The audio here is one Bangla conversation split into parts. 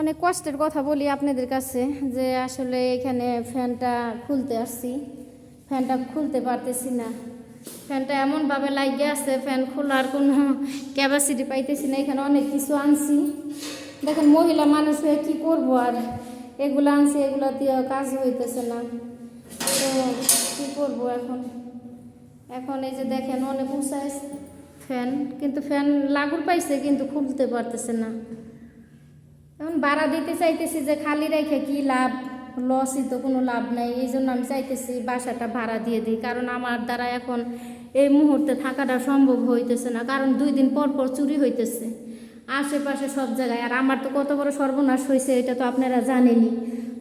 অনেক কষ্টের কথা বলি আপনাদের কাছে যে আসলে এখানে ফ্যানটা খুলতে আসছি। ফ্যানটা খুলতে পারতেছি না। ফ্যানটা এমনভাবে লাগিয়ে আছে, ফ্যান খোলার কোনো ক্যাপাসিটি পাইতেছি না। এখানে অনেক কিছু আনছি। দেখেন মহিলা মানুষ হয়ে কী করব আর? এগুলো আনছি, এগুলো দিয়ে কাজ হইতেছে না। তো কী করব এখন? এখন এই যে দেখেন অনেক উঁচাই ফ্যান, কিন্তু ফ্যান লাগুর পাইছে, কিন্তু খুলতে পারতেছে না। এখন ভাড়া দিতে চাইতেছি যে খালি রেখে কি লাভ? লসই তো কোনো লাভ নাই। এই জন্য আমি চাইতেছি বাসাটা ভাড়া দিয়ে দিই। কারণ আমার দ্বারা এখন এই মুহূর্তে থাকাটা সম্ভব হইতেছে না। কারণ দুই দিন পর পর চুরি হইতেছে। আশেপাশে সব জায়গায়। আর আমার তো কত বড় সর্বনাশ হয়েছে এটা তো আপনারা জানেনই।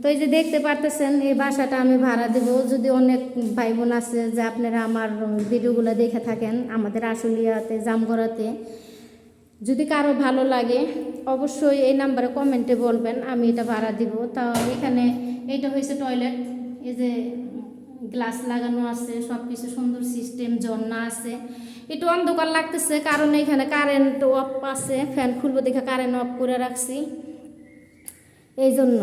তো এই যে দেখতে পারতেছেন, এই বাসাটা আমি ভাড়া দেব। যদি অনেক ভাই বোন আছে যে আপনারা আমার ভিডিওগুলো দেখে থাকেন, আমাদের আশুলিয়াতে, জামগড়াতে যদি কারও ভালো লাগে, অবশ্যই এই নাম্বারে কমেন্টে বলবেন, আমি এটা ভাড়া দিব। তা এখানে এইটা হয়েছে টয়লেট এই যে গ্লাস লাগানো আছে সব কিছু সুন্দর সিস্টেম ঝর্ণা আছে। একটু অন্ধকার লাগতেছে, কারণ এখানে কারেন্ট অফ আছে ফ্যান খুলবো দেখে কারেন্ট অফ করে রাখছি। এই জন্য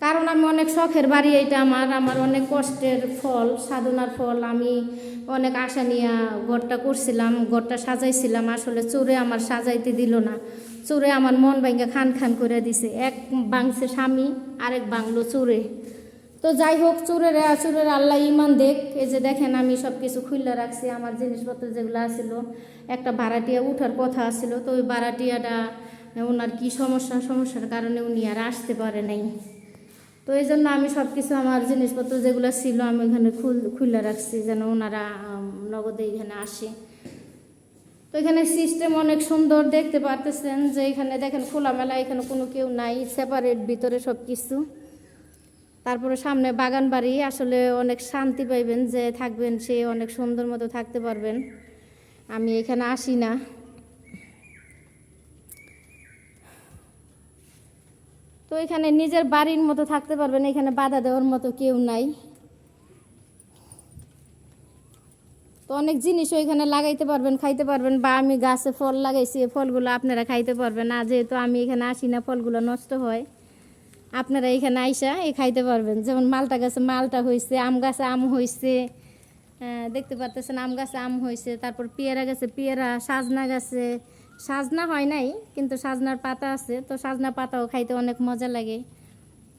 কারণ আমি অনেক শখের বাড়ি এটা আমার। আমার অনেক কষ্টের ফল, সাধনার ফল। আমি অনেক আশা নিয়ে ঘরটা করছিলাম, ঘরটা সাজাইছিলাম। আসলে চোরে আমার সাজাইতে দিল না। চোরে আমার মন ভাঙ্গা খান খান করে দিছে। এক বাংছে স্বামী, আরেক বাংলো চোরে। তো যাই হোক, চোরের চোরের আল্লাহ ইমান দেখ। এই যে দেখেন, আমি সব কিছু খুললে রাখছি। আমার জিনিসপত্র যেগুলো আছিল, একটা ভাড়াটিয়া উঠার কথা আছিল। তো ওই ভাড়াটিয়াটা, ওনার কি সমস্যা? সমস্যার কারণে উনি আর আসতে পারে নাই। তো এই জন্য আমি সব কিছু আমার জিনিসপত্র যেগুলো ছিল আমি এখানে খুল রাখছি যেন ওনারা নগদে এখানে আসে। তো এখানে সিস্টেম অনেক সুন্দর দেখতে পারতেছেন যে এখানে দেখেন খোলামেলা, এখানে কোনো কেউ নাই সেপারেট ভিতরে সব কিছু তারপরে সামনে বাগান বাড়ি, আসলে অনেক শান্তি পাইবেন যে থাকবেন, সে অনেক সুন্দর মতো থাকতে পারবেন। আমি এখানে আসি না। তো এখানে নিজের বাড়ির মতো থাকতে পারবেন, এখানে বাধা দেওয়ার মতো কেউ নাই। তো অনেক জিনিসও এখানে লাগাইতে পারবেন, খাইতে পারবেন, বা আমি গাছে ফল লাগাইছি ফলগুলো আপনারা খাইতে পারবেন না, যেহেতু আমি এখানে আসি না, ফলগুলো নষ্ট হয়। আপনারা এখানে আইসা এই খাইতে পারবেন, যেমন মালটা গাছে মালটা হয়েছে আম গাছে আম হয়েছে দেখতে পারতেছেন, আম গাছে আম হয়েছে তারপর পেয়ারা গাছে পেয়ারা, সাজনা গাছে সাজনা হয় নাই, কিন্তু সাজনার পাতা আছে। তো সাজনা পাতাও খাইতে অনেক মজা লাগে।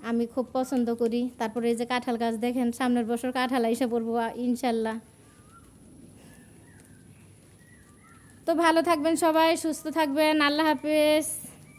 আমি খুব পছন্দ করি। তারপরে এই যে কাঁঠাল গাছ দেখেন, সামনের বছর কাঁঠাল এসে পড়ব ইনশাল্লাহ। তো ভালো থাকবেন সবাই, সুস্থ থাকবেন। আল্লাহ হাফেজ।